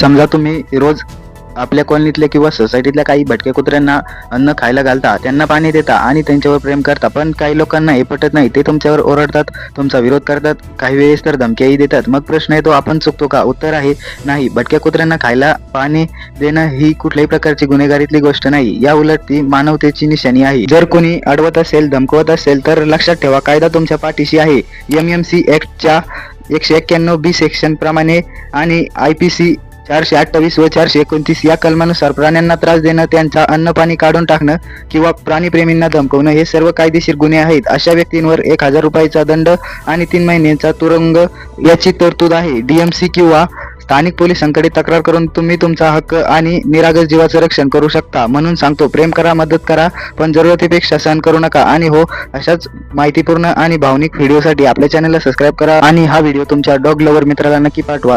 समजा तुम्ही रोज आपल्या कॉलनीतल्या किंवा सोसायटीतल्या काही भटक्या कुत्र्यांना अन्न खायला घालता त्यांना पाणी देता आणि त्यांच्यावर प्रेम करता पण काही लोकांना हे पटत नाही ते तुमच्यावर ओरडतात तुमचा विरोध करतात काही वेळेस तर धमक्याही देतात. मग प्रश्न येतो आपण चुकतो का? उत्तर आहे नाही. भटक्या कुत्र्यांना खायला पाणी देणं ही कुठल्याही प्रकारची गुन्हेगारीतली गोष्ट नाही. या उलट ती मानवतेची निशाणी आहे. जर कोणी अडवत असेल धमकवत असेल तर लक्षात ठेवा कायदा तुमच्या पाठीशी आहे. एम एम सी ऍक्टच्या एकशे एक्क्याण्णव बी सेक्शन प्रमाणे आणि आय पी सी चारशे अठ्ठावीस व चारशे एकोणतीस या कलमानुसार प्राण्यांना त्रास देणं त्यांचा अन्न पाणी काढून टाकणं किंवा प्राणीप्रेमींना धमकवणं हे सर्व कायदेशीर गुन्हे आहेत. अशा व्यक्तींवर एक हजार रुपयाचा दंड आणि तीन महिन्यांचा तुरुंग याची तरतूद आहे. डीएमसी किंवा स्थानिक पोलिसांकडे तक्रार करून तुम्ही तुमचा हक्क आणि निरागस जीवाचं रक्षण करू शकता. म्हणून सांगतो प्रेम करा मदत करा पण जरुरतीपेक्षा सहन करू नका. आणि हो अशाच माहितीपूर्ण आणि भावनिक व्हिडिओसाठी आपल्या चॅनलला सबस्क्राईब करा आणि हा व्हिडिओ तुमच्या डॉग लवर मित्राला नक्की पाठवा.